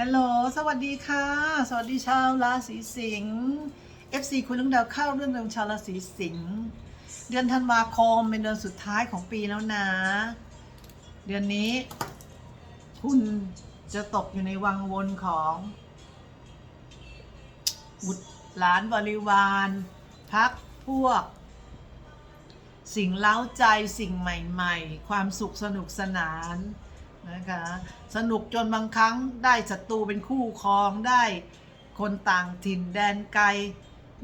ฮัลโหล สวัสดีค่ะ สวัสดีชาวราศีสิงห์ FC คุณลุงดาวเข้าเรื่องเดิมชาวราศีสิงห์ เดือนธันวาคมเป็นเดือนสุดท้ายของปีแล้วนะ เดือนนี้ คุณจะตกอยู่ในวังวนของบุตรหลานบริวารพักพวก สิ่งเล้าใจสิ่งใหม่ ๆ ความสุขสนุกสนาน นะคะ สนุกจนบางครั้งได้ศัตรูเป็นคู่ครองได้คนต่างถิ่นแดนไกล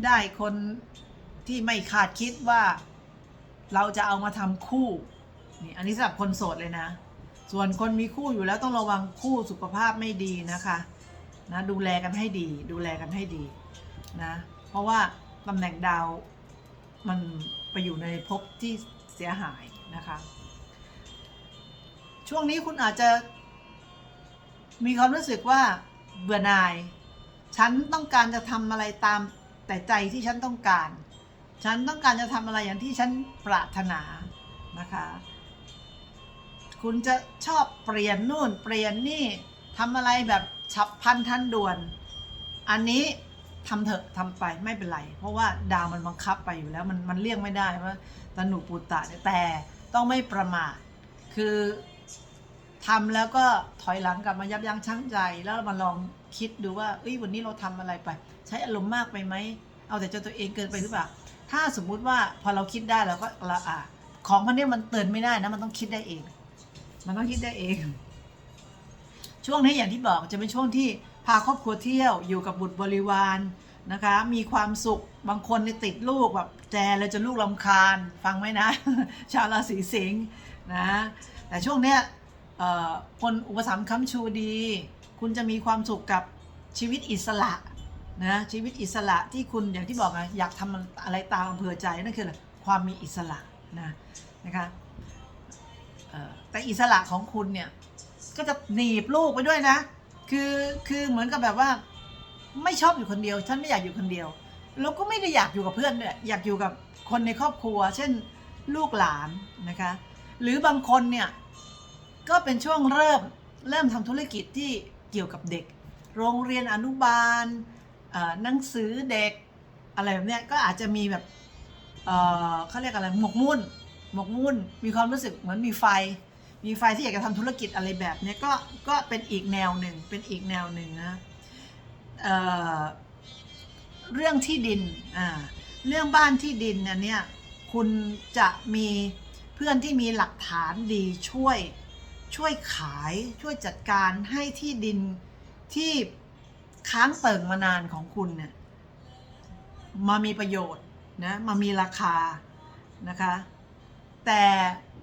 ได้คนที่ไม่คาดคิดว่า เราจะเอามาทำคู่นี่อันนี้สำหรับคนโสดเลยนะ ส่วนคนมีคู่อยู่แล้วต้องระวังคู่สุขภาพไม่ดีนะคะนะดูแลกันให้ดี ดูแลกันให้ดีนะเพราะว่าตำแหน่งดาวมันไปอยู่ในภพที่เสียหายนะคะ ช่วงนี้คุณอาจจะ มีความรู้สึกว่าเบื่อหน่าย ฉันต้องการจะทำอะไรตามแต่ใจที่ฉันต้องการ ฉันต้องการจะทำอะไรอย่างที่ฉันปรารถนานะคะ คุณจะชอบเปลี่ยนนู่นเปลี่ยนนี่ทำอะไรแบบฉับพลันทันด่วน อันนี้ทำเถอะทำไปไม่เป็นไร เพราะว่าดาวมันบังคับไปอยู่แล้วมันมันเลี่ยงไม่ได้ว่าตนุปูตะแต่ต้องไม่ประมาทคือ ทำแล้วก็ถอยหลังกลับมายับยั้งชั่งใจ แล้วมาลองคิดดูว่าเอ้ยวันนี้เราทำอะไรไป ใช้อารมณ์มากไปไหมเอาแต่ใจตัวเองเกินไปหรือเปล่า ถ้าสมมุติว่าพอเราคิดได้เราก็ละอะของมันเนี่ยมันเตือนไม่ได้นะมันต้องคิดได้เอง มันต้องคิดได้เอง ช่วงนี้อย่างที่บอกจะเป็นช่วงที่พาครอบครัวเที่ยวอยู่กับบุตรบริวารนะคะ มีความสุขบางคนเนี่ยติดลูกแบบแจเลยจนลูกลำคาญ ฟังไหมนะ ชาวราศีสิงห์นะ แต่ช่วงเนี้ย คนอุปถัมภ์ค้ำชูดี คุณจะมีความสุขกับชีวิตอิสระนะชีวิตอิสระที่คุณอย่างที่บอกไงอยากทำอะไรตามอำเภอใจนั่นคืออะไรความมีอิสระนะนะคะแต่อิสระของคุณเนี่ยก็จะหนีบลูกไปด้วยนะ คือคือเหมือนกับแบบว่าไม่ชอบอยู่คนเดียว ฉันไม่อยากอยู่คนเดียว แล้วก็ไม่ได้อยากอยู่กับเพื่อนด้วยอยากอยู่กับคนในครอบครัว เช่นลูกหลานนะคะ หรือบางคนเนี่ย ก็เป็นช่วงเริ่มเริ่มทำธุรกิจที่เกี่ยวกับเด็ก โรงเรียนอนุบาลหนังสือเด็กอะไรแบบเนี้ยก็อาจจะมีแบบเเขาเรียกอะไรหมกมุ่นหมกมุ่นมีความรู้สึกเหมือนมีไฟ มีไฟที่อยากจะทำธุรกิจอะไรแบบเนี้ยก็ก็เป็นอีกแนวหนึ่งเป็นอีกแนวหนึ่งนะเเรื่องที่ดินเรื่องบ้านที่ดินเนี้ยคุณจะมีเพื่อนที่มีหลักฐานดีช่วย ช่วยขายช่วยจัดการให้ที่ดินที่ค้างเติ่งมานานของคุณเนี่ยมามีประโยชน์นะมามีราคานะคะ แต่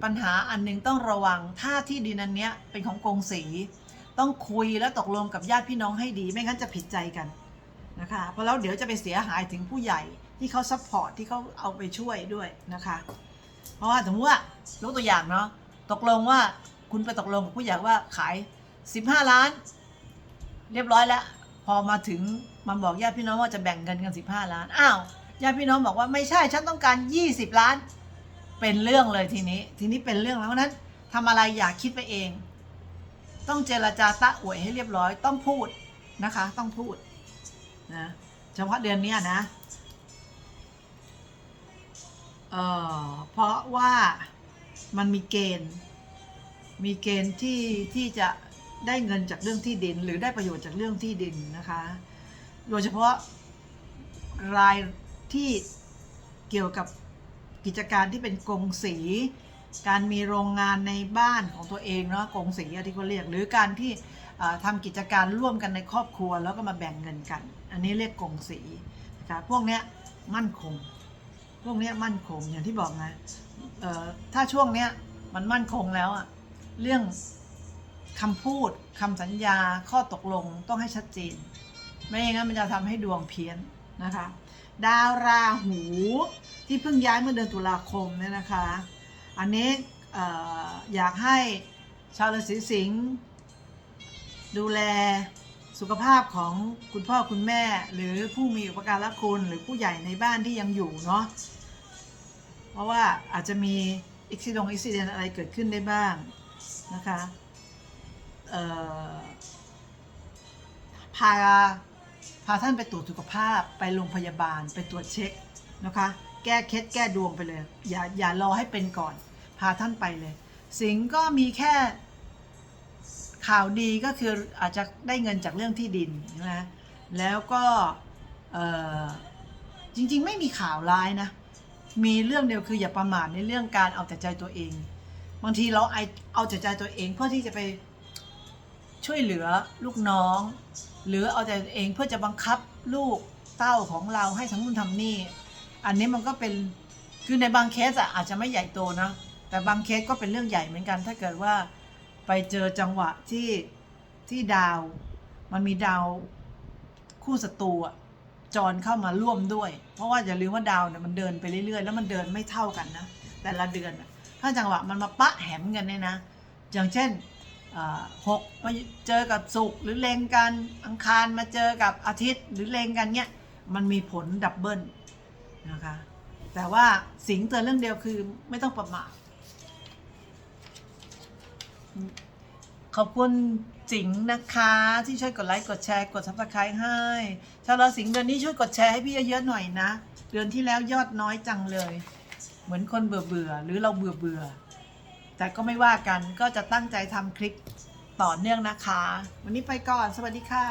ปัญหาอันหนึงต้องระวังถ้าที่ดินอันเนี้ยเป็นของกงสี ต้องคุยและตกลงกับญาติพี่น้องให้ดีไม่งั้นจะผิดใจกันนะคะเพราะแล้วเดี๋ยวจะไปเสียหายถึงผู้ใหญ่ที่เขาซัพพอร์ตที่เขาเอาไปช่วยด้วยนะคะ เพราะว่าสมมติว่ายกตัวอย่างเนาะตกลงว่า คุณไปตกลงกับผู้ใหญ่ว่าขาย 15 ล้าน เรียบร้อยแล้ว พอมาถึงมาบอกญาติพี่น้องว่าจะแบ่งเงินกัน 15 ล้านอ้าวญาติพี่น้องบอกว่าไม่ใช่ฉันต้องการ 20 ล้าน เป็นเรื่องเลยทีนี้ ทีนี้เป็นเรื่องแล้วเพราะนั้นทำอะไรอย่าคิดไปเอง ต้องเจรจาตะอวยให้เรียบร้อย ต้องพูดนะคะ ต้องพูดนะเฉพาะเดือนนี้นะเออเพราะว่ามันมีเกณฑ์ มีเกณฑ์ที่ที่จะได้เงินจากเรื่องที่ดิน หรือได้ประโยชน์จากเรื่องที่ดินนะคะ โดยเฉพาะรายที่เกี่ยวกับกิจการที่เป็นกงสี การมีโรงงานในบ้านของตัวเองเนาะกงสีที่เขาเรียก หรือการที่เอ่อทำกิจการร่วมกันในครอบครัวแล้วก็มาแบ่งเงินกัน อันนี้เรียกกงสีนะคะพวกเนี้ยมั่นคง พวกเนี้ยมั่นคงอย่างที่บอกนะเอ่อถ้าช่วงเนี้ยมันมั่นคงแล้วอะ เรื่องคำพูดคำสัญญาข้อตกลงต้องให้ชัดเจน ไม่อย่างนั้นมันจะทำให้ดวงเพี้ยนนะคะ ดาวราหูที่เพิ่งย้ายเมื่อเดือนตุลาคมเนี่ยนะคะ อันนี้ออยากให้ชาวราศีสิงห์ดูแลสุขภาพของคุณพ่อคุณแม่ หรือผู้มีอุปการะคุณหรือผู้ใหญ่ในบ้านที่ยังอยู่เนาะเพราะว่าอาจจะมีอุบิเหตุอุบิเหตุอะไรเกิดขึ้นได้บ้าง นะคะพาพาท่านไปตรวจสุขภาพไปโรงพยาบาลไปตรวจเช็คนะคะ แก้เคล็ดแก้ดวงไปเลย อย่าอย่ารอให้เป็นก่อน พาท่านไปเลย สิงห์ก็มีแค่ข่าวดีก็คืออาจจะได้เงินจากเรื่องที่ดินนะแล้วก็จริงๆ ไม่มีข่าวร้ายนะ มีเรื่องเดียวคืออย่าประมาทในเรื่องการเอาแต่ใจตัวเอง บางทีเราไอเอาแต่ใจตัวเองเพื่อที่จะไปช่วยเหลือลูกน้อง หรือเอาแต่ตัวเองเพื่อจะบังคับลูกเต้าของเราให้ทั้งนู่นทำนี่ อันนี้มันก็เป็นคือในบางเคสอะอาจจะไม่ใหญ่โตนะแต่บางเคสก็เป็นเรื่องใหญ่เหมือนกัน ถ้าเกิดว่าไปเจอจังหวะที่ที่ดาว มันมีดาวคู่ศัตรูอะจรเข้ามาร่วมด้วย เพราะว่าอย่าลืมว่าดาวเนี่ยมันเดินไปเรื่อยๆ แล้วมันเดินไม่เท่ากันนะแต่ละเดือนอะ ถ้าจังหวะมันมาปะแหมกันเนี่ยนะ อย่างเช่นหกมาเจอกับศุกร์หรือเลงกันอังคารมาเจอกับอาทิตย์หรือเลงกันเนี่ยมันมีผลดับเบิลนะคะแต่ว่าสิงเตือนเรื่องเดียวคือไม่ต้องประมาทขอบคุณสิงนะคะที่ช่วยกดไลค์กดแชร์กดซับสไครต์ให้ชาวราศีสิงเดือนนี้ช่วยกดแชร์ให้พี่เยอะๆหน่อยนะ เดือนที่แล้วยอดน้อยจังเลย เหมือนคนเบื่อเบื่อหรือเราเบื่อเบื่อแต่ก็ไม่ว่ากันก็จะตั้งใจทำคลิปต่อเนื่องนะคะ วันนี้ไปก่อนสวัสดีค่ะ